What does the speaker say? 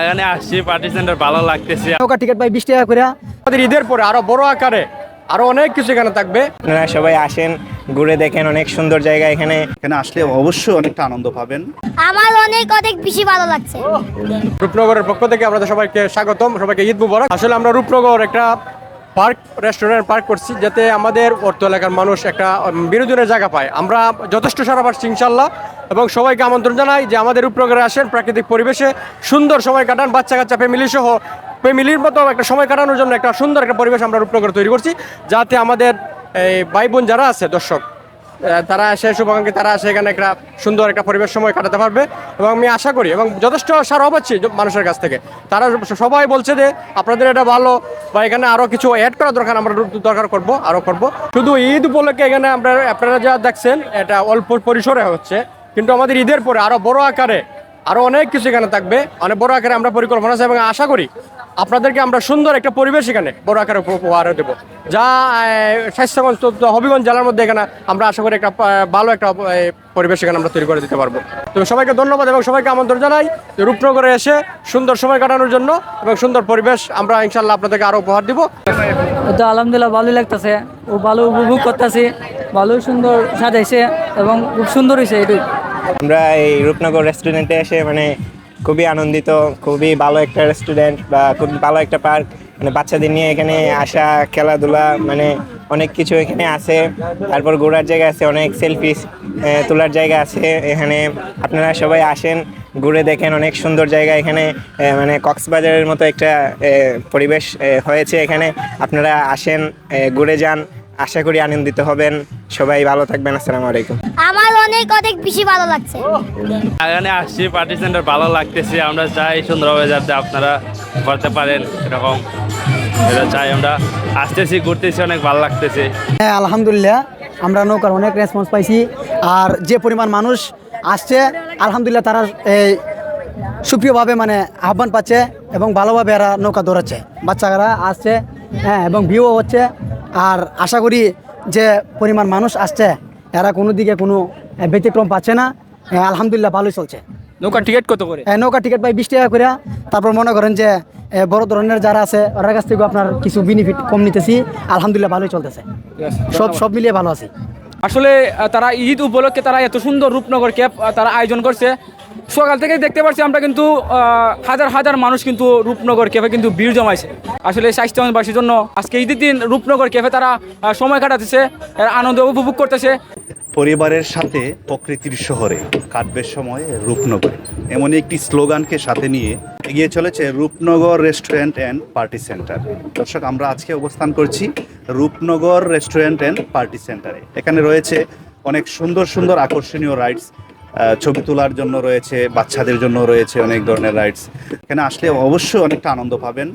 এখানে আসছি party centre ভালো লাগতেছে। নৌকা টিকিট পাই বিশ টাকা করে। আমাদের ঈদের পরে আরও বড় আকারে আরও অনেক কিছু এখানে থাকবে। আপনারা সবাই আসেন ঘুরে দেখেন অনেক সুন্দর জায়গা এখানে। এখানে আসলে অবশ্যই অনেকটা আনন্দ পাবেন। আমার অনেক অনেক বেশি ভালো লাগছে। রূপনগরের পক্ষ থেকে আপনাদের সবাইকে স্বাগতম সবাইকে ঈদ মুবারক। আসলে আমরা রূপনগর একটা পার্ক রেস্টুরেন্ট পার্ক করছি যাতে আমাদের অর্থ এলাকার মানুষ একটা বিনোদনের জায়গা পায়। আমরা যথেষ্ট সারা পাচ্ছি ইনশাল্লাহ এবং সবাইকে আমন্ত্রণ জানাই যে আমাদের রূপনগরে আসেন প্রাকৃতিক পরিবেশে সুন্দর সময় কাটান, বাচ্চা কাচ্চা ফ্যামিলি সহ ফ্যামিলির মতো একটা সময় কাটানোর জন্য একটা সুন্দর একটা পরিবেশ আমরা রূপনগরে তৈরি করছি, যাতে আমাদের এই ভাই বোন যারা আছে, দর্শক তারা আসে, শুভাকাঙ্ক্ষী তারা আসে, এখানে একটা সুন্দর একটা পরিবেশ সময় কাটাতে পারবে এবং আমি আশা করি এবং যথেষ্ট সারাও পাচ্ছি মানুষের কাছ থেকে। তারা সবাই বলছে যে, আপনাদের এটা ভালো বা এখানে আরও কিছু অ্যাড করা দরকার, আমরা দরকার করব আরও করব। শুধু ঈদ উপলক্ষে এখানে আমরা আপনারা যা দেখছেন, এটা অল্প পরিসরে হচ্ছে। কিন্তু আমাদের ঈদের পরে আরও বড় আকারে আরও অনেক কিছু এখানে থাকবে, অনেক বড় আকারে আমরা পরিকল্পনা আছে এবং আশা করি আপনাদেরকে আমরা সুন্দর একটা পরিবেশ এখানে বড় আকারে উপ- উপহার দেবো। যা স্বাস্থ্যগঞ্জ হবিগঞ্জ জেলার মধ্যে এখানে আমরা আশা করি একটা ভালো একটা পরিবেশ এখানে আমরা তৈরি করে দিতে পারব। তো সবাইকে ধন্যবাদ এবং সবাইকে আমন্ত্রণ জানাই রূপনগরে এসে সুন্দর সময় কাটানোর জন্য এবং সুন্দর পরিবেশ আমরা ইনশাল্লাহ আপনাদেরকে আরও উপহার দিব। তো আলহামদুলিল্লাহ ভালোই লাগতেছে। ও ভালো উপভোগ করতেছি, ভালো সুন্দর সাজাইছে এবং খুব সুন্দর হয়েছে এটুকু আমরা এই রূপনগর রেস্টুরেন্টে এসে মানে খুবই আনন্দিত, খুবই ভালো একটা রেস্টুরেন্ট বা খুব ভালো একটা পার্ক মানে বাচ্চাদের নিয়ে এখানে আসা, খেলাধুলা মানে অনেক কিছু এখানে আছে। তারপর ঘোরার জায়গা আছে, অনেক সেলফি তোলার জায়গা আছে এখানে। আপনারা সবাই আসেন, ঘুরে দেখেন, অনেক সুন্দর জায়গা এখানে। মানে কক্সবাজারের মতো একটা পরিবেশ হয়েছে এখানে। আপনারা আসেন ঘুরে যান, আশা করি আনন্দিত হবেন। সবাই ভালো থাকবেন, আসসালামু আলাইকুম। অনেক অনেক বেশি ভালো লাগছে। এখানে আসছি পার্টি সেন্টার ভালো লাগতেছে। আমরা চাই সুন্দরভাবে যাতে আপনারা করতে পারেন এরকম। এটা চাই আমরা। আসতেছি ঘুরতেছি অনেক ভালো লাগতেছে। হ্যাঁ আলহামদুলিল্লাহ আমরা নৌকার অনেক রেসপন্স পাইছি। আর যে পরিমাণ মানুষ আসছে আলহামদুলিল্লাহ তারা এই সুপ্রিয়ভাবে মানে আহ্বান পাচ্ছে এবং ভালোভাবে এরা নৌকা দৌড়াচ্ছে বাচ্চারা আসছে হ্যাঁ এবং ভিউ হচ্ছে। আর আশা করি যে পরিমাণ মানুষ আসছে এরা কোনো দিকে কোনো ব্যতিক্রম পাচ্ছে না। আলহামদুলিল্লাহ ভালোই চলছে। নৌকার টিকিট কত করে? হ্যাঁ, নৌকা টিকিট পাই বিশ টাকা করে তারপর মনে করেন যে বড় ধরনের যারা আছে ওর কাছ থেকে আপনার কিছু বেনিফিট কম নিতেছি। আলহামদুলিল্লাহ ভালোই চলতেছে। সব সব মিলিয়ে ভালো আছি। আসলে তারা ঈদ উপলক্ষে তারা এত সুন্দর রূপনগর ক্যাব তারা আয়োজন করছে। সকাল থেকে দেখতে পাচ্ছি আমরা কিন্তু হাজার হাজার মানুষ কিন্তু রূপনগর ক্যাফে কিন্তু ভিড় জমাইছে। আসলে স্বাস্থ্যবাসীর জন্য আজকে ঈদের দিন রূপনগর ক্যাফে তারা সময় কাটাতেছে আনন্দ উপভোগ করতেছে। পরিবারের সাথে প্রকৃতির শহরে কাটবে সময় রূপনগরে। এমন একটি স্লোগানকে সাথে নিয়ে এগিয়ে চলেছে Rupnagar restaurant and party centre. দর্শক, আমরা আজকে অবস্থান করছি রূপনগর রেস্টুরেন্ট অ্যান্ড পার্টি সেন্টারে। এখানে রয়েছে অনেক সুন্দর সুন্দর আকর্ষণীয় রাইডস ছবি তোলার জন্য রয়েছে, বাচ্চাদের জন্য রয়েছে অনেক ধরনের রাইডস এখানে আসলে অবশ্যই অনেকটা আনন্দ পাবেন।